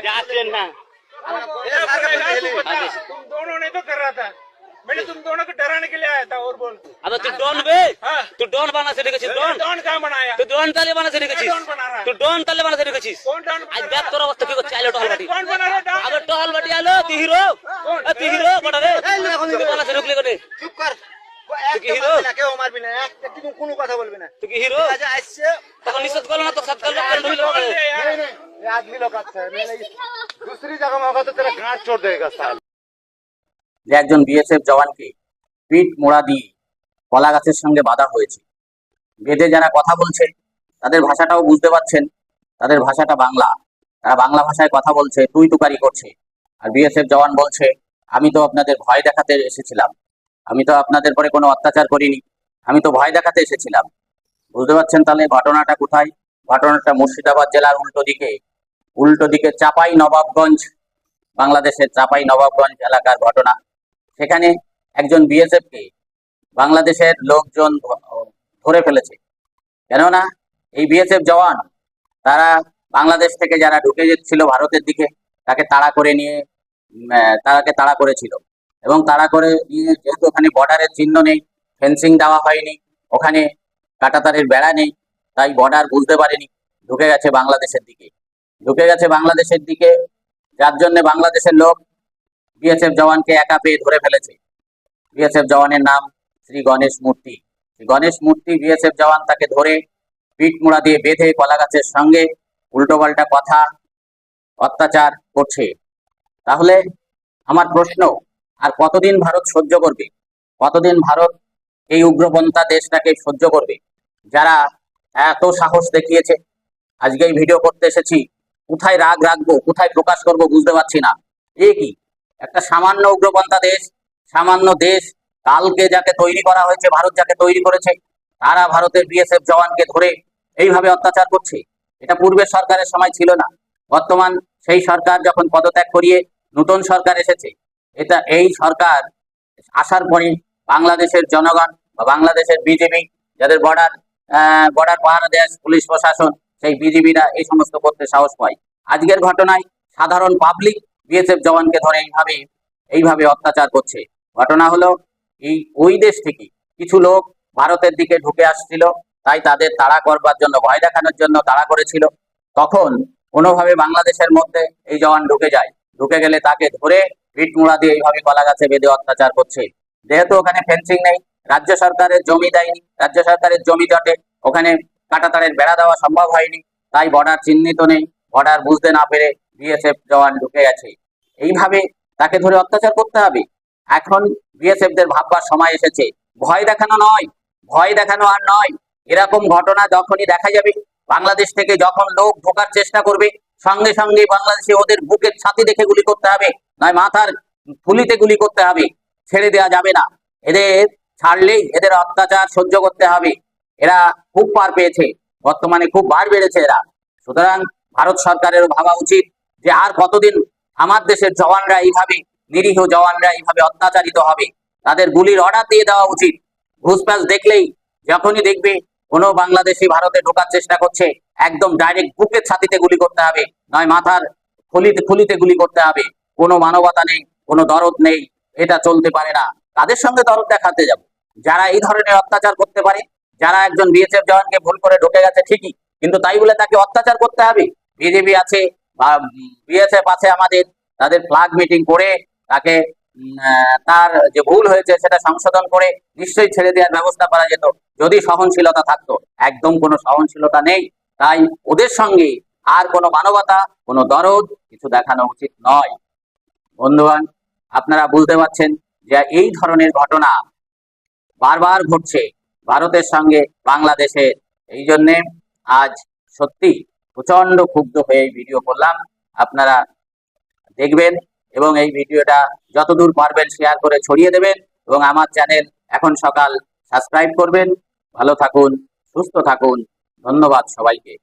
जाते ना तुम दोनों ने तो कर रहा था मैंने तुम दोनों को डराने के लिए आया था और बोल अब तू डॉन बे हाँ। तू डॉन बना से রেখেছিস ডন डॉन कहाँ बनाया তুই ডন তালে বানাতে রেখেছিস ডন বানা রা। তুই ডন তালে বানাতে রেখেছিস कौन डॉन আজ बना দেখ তোর অবস্থা কি করছে আইলো টহল বাটি कौन बना रहा डॉन আবে টহল বাটি আলো তুই হিরো এ, তুই হিরো বড় রে তুই বানাতে ঢুকলি কোনে চুপ কর তুই কি একটা হিরো? মারবি না কেউ মারবি না একটা কিন্তু কোনো কথা বলবি না তুই কি হিরো আজ আসছে তখন নিষেধ করলো না তো সৎকার লোক आदमी लोग अच्छा है नहीं नहीं दूसरी जगह में होगा तो तेरा गांठ छोड़ देगा साल যে একজন বিএসএফ জওয়ানকে পিঠ মোড়া দিয়ে কলা গাছের সঙ্গে বাধা হয়েছে বেদে যারা কথা বলছে তাদের ভাষাটাও বুঝতে পারছেন তাদের ভাষাটা বাংলা তারা বাংলা ভাষায় কথা বলছে তুই তুকারি করছে আর বিএসএফ জওয়ান বলছে আমি তো আপনাদের ভয় দেখাতে এসেছিলাম আমি তো আপনাদের পরে কোনো অত্যাচার করিনি আমি তো ভয় দেখাতে এসেছিলাম বুঝতে পারছেন তাহলে ঘটনাটা কোথায় ঘটনাটা মুর্শিদাবাদ জেলার উল্টো দিকে উল্টো দিকে চাপাই নবাবগঞ্জ, বাংলাদেশের চাপাই নবাবগঞ্জ এলাকার ঘটনা। সেখানে একজন বিএসএফ কে বাংলাদেশের লোকজন ধরে ফেলেছে। কেননা এই বিএসএফ জওয়ান, তারা বাংলাদেশ থেকে যারা ঢুকে যাচ্ছিল ভারতের দিকে, তাকে তাড়া করে নিয়ে তারাকে তাড়া করেছিল। এবং তাড়া করে নিয়ে যেহেতু ওখানে বর্ডারের চিহ্ন নেই, ফেন্সিং দেওয়া হয়নি, ওখানে কাটাতারের বেড়া নেই, তাই বর্ডার বুঝতে পারেনি, ঢুকে গেছে বাংলাদেশের দিকে। ঢুকে গেছে বাংলাদেশের দিকে। যার জন্য বাংলাদেশের লোক বিএসএফ জওয়ানকে একা পেয়ে ধরে ফেলেছে। বিএসএফ জওয়ানের নাম শ্রী গণেশ মূর্তি। গণেশ মূর্তি বিএসএফ জওয়ান তাকে ধরে পিঠ মোড়া দিয়ে বেঁধে কলা গাছের সঙ্গে উল্টোপাল্টা কথা অত্যাচার করছে। তাহলে আমার প্রশ্ন, আর কতদিন ভারত সহ্য করবে? কতদিন ভারত এই উগ্রপন্থা দেশটাকে সহ্য করবে? যারা এত সাহস দেখিয়েছে, আজকে এই ভিডিও করতে এসেছি কোথায় রাগ রাখব, কোথায় প্রকাশ করব বুঝতে পারছি না। এ কি? একটা সামান্য উগ্রপন্থা দেশ, সামান্য দেশ, কালকে যাকে তৈরি করা হয়েছে, ভারত যাকে তৈরি করেছে, তারা ভারতের বিএসএফ জওয়ানকে ধরে এইভাবে অত্যাচার করছে। এটা পূর্বের সরকারের সময় ছিল না। বর্তমান সেই সরকার যখন পদত্যাগ করিয়ে নতুন সরকার এসেছে, এটা এই সরকার আসার পরে বাংলাদেশের জনগণ বা বাংলাদেশের বিজেপি যাদের বর্ডার বর্ডার পাহারা দেয় পুলিশ প্রশাসন সেই বিজেপিরা এই সমস্ত করতে সাহস পায়। আজকের ঘটনায় সাধারণ পাবলিক বিএসএফ জওয়ানকে ধরে এইভাবে এইভাবে অত্যাচার করছে। ঘটনা হলো, এই, ওই দেশ থেকে কিছু লোক ভারতের দিকে ঢুকে আসছিল, তাই তাদের তাড়া করবার জন্য, ভয় দেখানোর জন্য তাড়া করেছিল। তখন কোনোভাবে বাংলাদেশের মধ্যে এই জওয়ান ঢুকে যায়। ঢুকে গেলে তাকে ধরে পিঠ মোড়া দিয়ে এইভাবে কলা গাছে বেঁধে অত্যাচার করছে। যেহেতু ওখানে ফেন্সিং নেই, রাজ্য সরকারের জমি দেয়নি, রাজ্য সরকারের জমি জটে। ওখানে কাটাতারের বেড়া দেওয়া সম্ভব হয়নি। তাই বর্ডার চিহ্নিত নেই। বর্ডার বুঝতে না পেরে বিএসএফ জওয়ান ঢুকে গেছে। এইভাবে তাকে ধরে অত্যাচার করতে হবে। এখন বিএসএফ দের ভাববার সময় এসেছে। ভয় দেখানো নয়। ভয় দেখানো আর নয়। এরকম ঘটনা যখনই দেখা যাবে, বাংলাদেশ থেকে যখন লোক ঢোকার চেষ্টা করবে, সঙ্গে সঙ্গে বাংলাদেশে ওদের বুকের ছাতি দেখে গুলি করতে হবে, নয় মাথার ফুলিতে গুলি করতে হবে। ছেড়ে দেওয়া যাবে না। এদের ছাড়লেই এদের অত্যাচার সহ্য করতে হবে। এরা খুব পার পেয়েছে। বর্তমানে খুব বার বেড়েছে এরা। সুতরাং ভারত সরকারেরও ভাবা উচিত যে আর কতদিন আমার দেশের জওয়ানরা এইভাবে, নিরীহ জওয়ানরা এইভাবে অত্যাচারিত হবে। তাদের গুলির অর্ডার দিয়ে দেওয়া উচিত। ঘুষপ্যাচ দেখলেই যখনই দেখবে কোনো বাংলাদেশি ভারতে ঢোকার চেষ্টা করছে, একদম ডাইরেক্ট বুকের ছাতিতে গুলি করতে হবে, নয় মাথার খুলিতে খুলিতে গুলি করতে হবে। কোনো মানবতা নেই, কোনো দরদ নেই, এটা চলতে পারে না। তাদের সঙ্গে দরদ দেখাতে যাব? যারা এই ধরনের অত্যাচার করতে পারে যারা একজন বিএসএফ জওয়ানকে ভুল করে ঢুকে গেছে ঠিকই, কিন্তু তাই বলে তাকে অত্যাচার করতে হবে। বিজেপি আছে বিএসএফ আছে আমাদের, তাদের ফ্লাগ মিটিং করে তাকে তার যে ভুল হয়েছে সেটা সংশোধন করে নিশ্চয়ই ছেড়ে দেওয়ার ব্যবস্থা করা যেত, যদি সহনশীলতা থাকতো। একদম কোনো সহনশীলতা নেই। তাই ওদের সঙ্গে আর কোনো মানবতা, কোনো দরদ কিছু দেখানো উচিত নয়। বন্ধুগণ, আপনারা বুঝতে পারছেন যে এই ধরনের ঘটনা বারবার ঘটছে। ভারতের সঙ্গে বাংলাদেশের এই জন্যে আজ সত্যি প্রচণ্ড ক্ষুব্ধ হয়ে এই ভিডিও করলাম। আপনারা দেখবেন এবং এই ভিডিওটা যতদূর পারবেন শেয়ার করে ছড়িয়ে দেবেন এবং আমার চ্যানেল এখন সকাল সাবস্ক্রাইব করবেন। ভালো থাকুন, সুস্থ থাকুন। ধন্যবাদ সবাইকে।